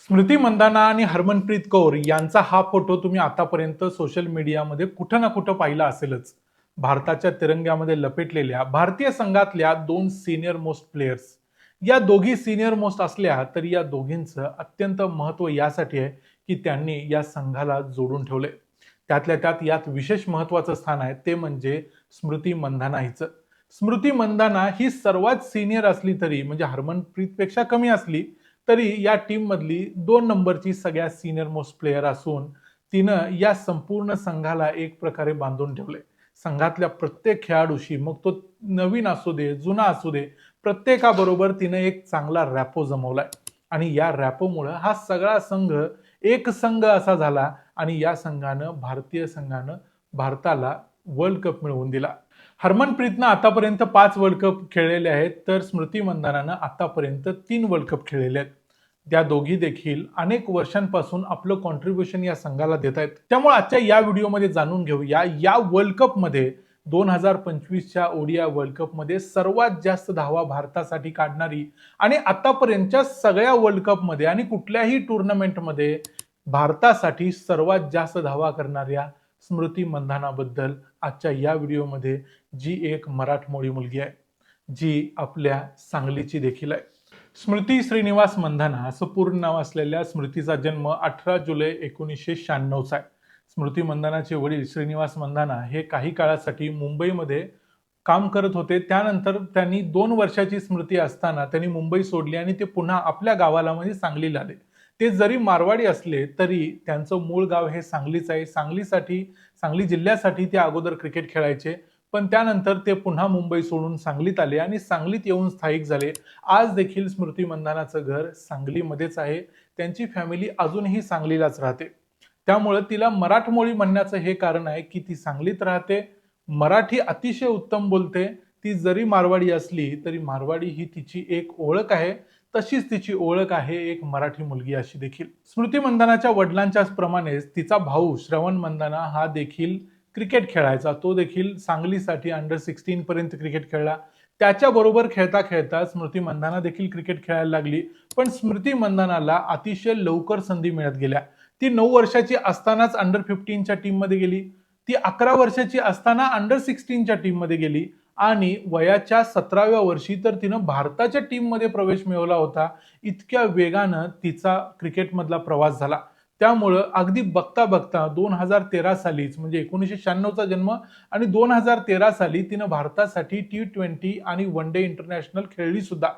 स्मृती मंदाना आणि हरमनप्रीत कौर यांचा हा फोटो तुम्ही आतापर्यंत सोशल मीडियामध्ये कुठं ना कुठं पाहिला असेलच. भारताच्या तिरंग्यामध्ये लपेटलेल्या भारतीय संघातल्या दोन सिनियर मोस्ट प्लेयर्स या दोघी सिनियर मोस्ट असल्या तरी या दोघींचं अत्यंत महत्त्व यासाठी आहे की त्यांनी या संघाला जोडून ठेवले त्यातल्या त्यात यात विशेष महत्त्वाचं स्थान आहे ते म्हणजे स्मृती मंधाना हिचं स्मृती मंदाना ही सर्वात सिनियर असली तरी म्हणजे हरमनप्रीतपेक्षा कमी असली तरी या टीममधली दोन नंबरची सगळ्यात सिनियर मोस्ट प्लेयर असून तिनं या संपूर्ण संघाला एक प्रकारे बांधून ठेवले संघातल्या प्रत्येक खेळाडूशी मग तो नवीन असू दे जुना असू दे प्रत्येकाबरोबर तिनं एक चांगला रॅपो जमवलाय. आणि या रॅपोमुळं हा सगळा संघ एक संघ असा झाला आणि या संघानं भारतीय संघानं भारताला वर्ल्ड कप मिळवून दिला. हरमनप्रीतनं आतापर्यंत पाच वर्ल्ड कप खेळलेले आहेत तर स्मृती मंदानानं आतापर्यंत तीन वर्ल्ड कप खेळलेले आहेत. त्या दोघी देखील अनेक वर्षांपासून आपलं कॉन्ट्रीब्युशन या संघाला देत आहेत. त्यामुळे आजच्या या व्हिडिओमध्ये जाणून घेऊया या वर्ल्ड कपमध्ये दोन हजार पंचवीसच्या ओडिया वर्ल्ड कपमध्ये सर्वात जास्त धावा भारतासाठी काढणारी आणि आतापर्यंतच्या सगळ्या वर्ल्ड कपमध्ये आणि कुठल्याही टुर्नामेंटमध्ये भारतासाठी सर्वात जास्त धावा करणाऱ्या स्मृती मंधानाबद्दल आजच्या या व्हिडिओमध्ये जी एक मराठमोळी मुलगी आहे जी आपल्या सांगलीची देखील आहे. स्मृती श्रीनिवास मंधाना असं पूर्ण नाव असलेल्या स्मृतीचा जन्म अठरा जुलै एकोणीसशे शहाण्णवचा आहे. स्मृती मंधानाचे वडील श्रीनिवास मंधाना हे काही काळासाठी मुंबईमध्ये काम करत होते. त्यानंतर त्यांनी दोन वर्षाची स्मृती असताना त्यांनी मुंबई सोडली आणि ते पुन्हा आपल्या गावाला म्हणजे सांगलीला आले. ते जरी मारवाडी असले तरी त्यांचं मूळ गाव हे सांगलीच आहे. सांगलीसाठी सांगली जिल्ह्यासाठी ते अगोदर क्रिकेट खेळायचे. पण त्यानंतर ते पुन्हा मुंबई सोडून सांगलीत आले आणि सांगलीत येऊन स्थायिक झाले. आज देखील स्मृती मंदानाचं घर सांगलीमध्येच आहे. त्यांची फॅमिली अजूनही सांगलीलाच राहते. त्यामुळं तिला मराठमोळी म्हणण्याचं हे कारण आहे की ती सांगलीत राहते. मराठी अतिशय उत्तम बोलते. ती जरी मारवाडी असली तरी मारवाडी ही तिची एक ओळख आहे. तशीच तिची ओळख आहे एक मराठी मुलगी अशी देखील. स्मृती मंदानाच्या वडिलांच्याच प्रमाणेच तिचा भाऊ श्रवण मंदाना हा देखील क्रिकेट खेळायचा. तो देखील सांगलीसाठी अंडर सिक्स्टीन पर्यंत क्रिकेट खेळला. त्याच्याबरोबर खेळता खेळता स्मृती मंदाना देखील क्रिकेट खेळायला लागली. पण स्मृती मंदानाला अतिशय लवकर संधी मिळत गेल्या. ती नऊ वर्षाची असतानाच अंडर फिफ्टीनच्या टीममध्ये गेली. ती अकरा वर्षाची असताना अंडर सिक्स्टीनच्या टीममध्ये गेली. आणि वयाच्या सतराव्या वर्षी तर तिनं भारताच्या टीममध्ये प्रवेश मिळवला होता. इतक्या वेगानं तिचा क्रिकेटमधला प्रवास झाला. त्यामुळं अगदी बघता बघता दोन हजार तेरा सालीच म्हणजे एकोणीसशे शहाण्णवचा जन्म आणि दोन हजार तेरा साली तिनं भारतासाठी टी ट्वेंटी आणि वन डे इंटरनॅशनल खेळली सुद्धा.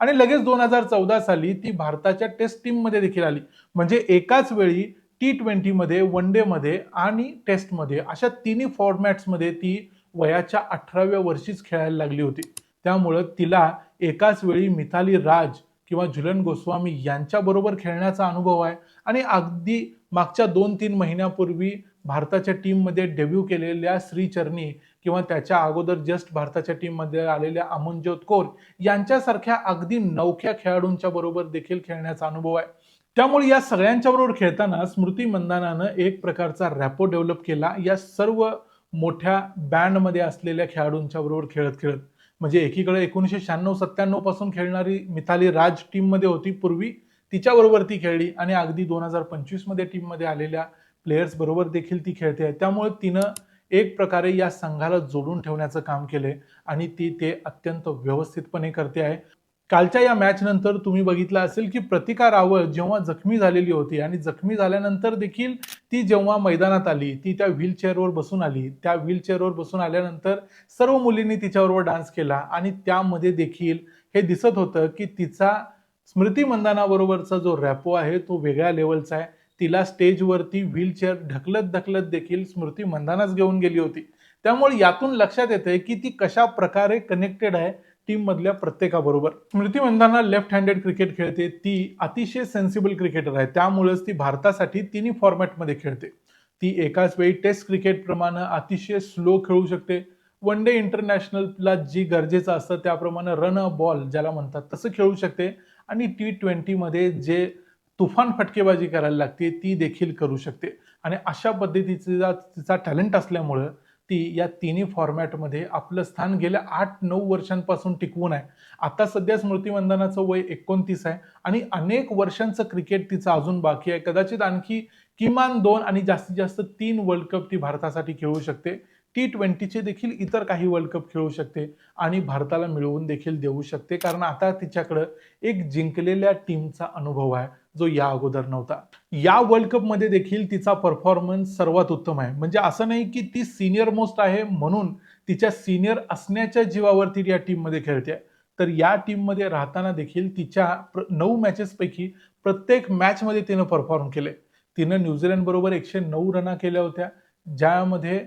आणि लगेच दोन हजार चौदा साली ती भारताच्या टेस्ट टीममध्ये देखील आली. म्हणजे एकाच वेळी टी ट्वेंटीमध्ये वन डेमध्ये आणि टेस्टमध्ये अशा तिन्ही फॉर्मॅट्समध्ये ती वयाच्या अठराव्या वर्षीच खेळायला लागली होती. त्यामुळं तिला एकाच वेळी मिथाली राज किंवा झुलन गोस्वामी यांच्याबरोबर खेळण्याचा अनुभव आहे. आणि अगदी मागच्या दोन तीन महिन्यापूर्वी भारताच्या टीममध्ये डेब्यू केलेल्या श्रीचरणी किंवा त्याच्या अगोदर जस्ट भारताच्या टीममध्ये आलेल्या अमनज्योत कौर यांच्यासारख्या अगदी नवख्या खेळाडूंच्या बरोबर देखील खेळण्याचा अनुभव आहे. त्यामुळे या सगळ्यांच्या बरोबर खेळताना स्मृती मंदानानं एक प्रकारचा रॅपो डेव्हलप केला. या सर्व मोठ्या बँडमध्ये असलेल्या खेळाडूंच्या बरोबर खेळत खेळत म्हणजे एकीकडे एकोणीसशे शहाण्णव सत्त्याण्णवपासून खेळणारी मिथाली राज टीममध्ये होती. पूर्वी तिच्याबरोबर ती खेळली आणि अगदी दोन हजार पंचवीसमध्ये टीममध्ये आलेल्या प्लेयर्स बरोबर देखील ती खेळते. आहे त्यामुळे तिनं एक प्रकारे या संघाला जोडून ठेवण्याचं काम केलंय आणि ती ते अत्यंत व्यवस्थितपणे करते आहे. कालच्या या मॅच नंतर तुम्ही बघितलं असेल की प्रतिका रावळ जेव्हा जखमी झालेली होती आणि जखमी झाल्यानंतर देखील ती जेव्हा मैदानात आली ती त्या व्हीलचेअरवर बसून आली त्या व्हीलचेअरवर बसून आल्यानंतर सर्व मुलींनी तिच्याबरोबर डान्स केला आणि त्यामध्ये देखील हे दिसत होतं की तिचा स्मृती मंदानाबरोबरचा जो रॅपो आहे तो वेगळ्या लेवलचा आहे. तिला स्टेजवरती व्हीलचेअर ढकलत ढकलत देखील स्मृती मंदानाच घेऊन गेली होती. त्यामुळे यातून लक्षात येतंय की ती कशा प्रकारे कनेक्टेड आहे टीम मधल्या प्रत्येकाबरोबर Smriti Mandhana left handed cricket खेळते ती अतिशय सेन्सिबल क्रिकेटर आहे. त्यामुळेच ती भारतासाठी तिन्ही फॉर्मॅटमध्ये खेळते. ती एकाच वेळी टेस्ट क्रिकेट प्रमाणे अतिशय स्लो खेळू शकते. वन डे इंटरनॅशनलला जी गरजेचं असतं त्याप्रमाणे रन अ बॉल ज्याला म्हणतात तसं खेळू शकते. आणि टी ट्वेंटीमध्ये जे तुफान फटकेबाजी करायला लागते ती देखील करू शकते. आणि अशा पद्धतीचा तिचा टॅलेंट असल्यामुळं ती या तिन्ही फॉर्मॅटमध्ये आपलं स्थान गेल्या आठ नऊ वर्षांपासून टिकवून आहे. आता सध्या स्मृती मंदानाचं वय एकोणतीस आहे आणि अनेक वर्षांचं क्रिकेट तिचं अजून बाकी आहे. कदाचित आणखी किमान दोन आणि जास्तीत जास्त तीन वर्ल्ड कप ती भारतासाठी खेळू शकते. टी ट्वेंटीचे देखील इतर काही वर्ल्ड कप खेळू शकते आणि भारताला मिळवून देखील देऊ शकते. कारण आता तिच्याकडं एक जिंकलेल्या टीमचा अनुभव आहे. जो या अगोदर नव्हता. या वर्ल्ड कपमध्ये देखील तिचा परफॉर्मन्स सर्वात उत्तम आहे. म्हणजे असं नाही की ती सिनियर मोस्ट आहे म्हणून तिच्या सिनियर असण्याच्या जीवावर ती या टीममध्ये खेळते. तर या टीममध्ये राहताना देखील तिच्या प्र- नऊ मॅचेसपैकी प्रत्येक मॅचमध्ये तिनं परफॉर्म केले. तिनं न्यूझीलंड बरोबर एकशे नऊ रना केल्या होत्या. ज्यामध्ये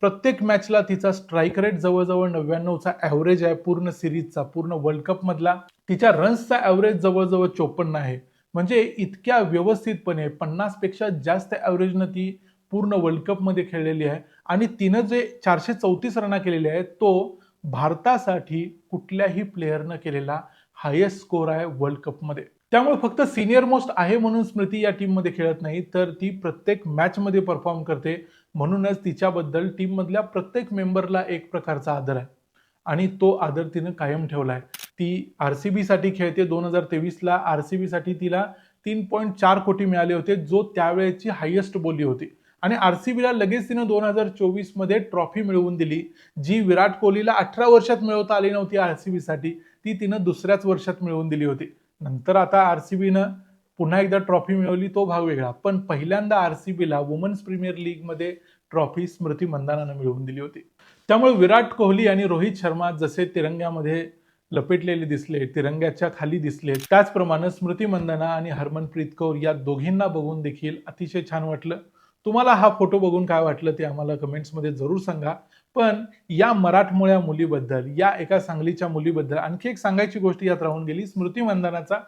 प्रत्येक मॅचला तिचा स्ट्राईक रेट जवळजवळ नव्याण्णवचा ॲव्हरेज आहे पूर्ण सिरीजचा पूर्ण वर्ल्ड कपमधला तिच्या रन्सचा ॲव्हरेज जवळजवळ चोपन्न आहे. म्हणजे इतक्या व्यवस्थितपणे पन्नासपेक्षा जास्त ॲव्हरेजनं ती पूर्ण वर्ल्ड कपमध्ये खेळलेली आहे. आणि तिनं जे चारशे चौतीस रना केलेले आहेत तो भारतासाठी कुठल्याही प्लेअरनं केलेला हायेस्ट स्कोर आहे वर्ल्ड कपमध्ये त्यामुळे फक्त सिनियर मोस्ट आहे म्हणून स्मृती या टीममध्ये खेळत नाही तर ती प्रत्येक मॅचमध्ये परफॉर्म करते. म्हणूनच तिच्याबद्दल टीममधल्या प्रत्येक मेंबरला एक प्रकारचा आदर आहे. आणि तो आदर तिनं कायम ठेवला आहे. ती आर सी बीसाठी खेळते. दोन हजार तेवीसला आर सी बीसाठी तिला तीन पॉईंट चार कोटी मिळाले होते जो त्यावेळेची हायेस्ट बोली होती. आणि आर सी बीला लगेच तिनं दोन हजार चोवीसमध्ये ट्रॉफी मिळवून दिली जी विराट कोहलीला अठरा वर्षात मिळवता आली नव्हती आर सी बीसाठी ती तिनं दुसऱ्याच वर्षात मिळवून दिली होती. नंतर आता आर सी बीनं पुन्हा एकदा ट्रॉफी मिळवली तो भाग वेगळा. पण पहिल्यांदा आर सी बीला वुमन्स प्रीमियर लीगमध्ये ट्रॉफी स्मृती मंदानानं मिळवून दिली होती. त्यामुळे विराट कोहली आणि रोहित शर्मा जसे तिरंग्यामध्ये लपेटलेले दिसले तिरंग्याच्या खाली दिसले. त्याचप्रमाणे स्मृती मंदना आणि हरमनप्रीत कौर या दोघींना बघून देखील अतिशय छान वाटलं. तुम्हाला हा फोटो बघून काय वाटलं ते आम्हाला कमेंट्समध्ये जरूर सांगा. पण या मराठमोळ्या मुलीबद्दल या एका सांगलीच्या मुलीबद्दल आणखी एक सांगायची गोष्ट यात राहून गेली. स्मृती मंदनाचा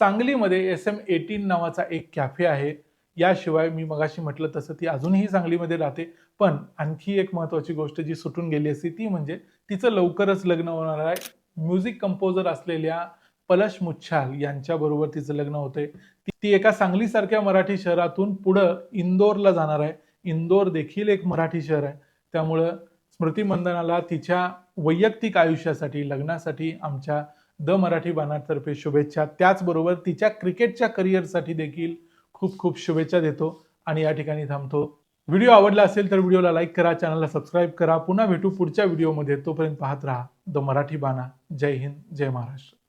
सांगलीमध्ये एस एम एटीन नावाचा एक कॅफे आहे. याशिवाय मी मगाशी म्हटलं तसं ती अजूनही सांगलीमध्ये राहते. पण आणखी एक महत्वाची गोष्ट जी सुटून गेली असती ती म्हणजे तिचं लवकरच लग्न होणार आहे. म्युझिक कंपोजर असलेल्या पलश मुच्छाल यांच्याबरोबर तिचं लग्न होते ती ती एका सांगलीसारख्या मराठी शहरातून पुढं इंदोरला जाणार आहे. इंदोर देखील एक मराठी शहर आहे. त्यामुळं स्मृती मंदनाला तिच्या वैयक्तिक आयुष्यासाठी लग्नासाठी आमच्या द मराठी बाणातर्फे शुभेच्छा. त्याचबरोबर तिच्या क्रिकेटच्या करिअरसाठी देखील खूप खूप शुभेच्छा देतो आणि या ठिकाणी थांबतो. व्हिडिओ आवडला असेल तर व्हिडिओला लाईक करा चॅनलला सबस्क्राईब करा. पुन्हा भेटू पुढच्या व्हिडिओमध्ये. तोपर्यंत पाहत राहा. द मराठी बाणा जय हिंद जय महाराष्ट्र.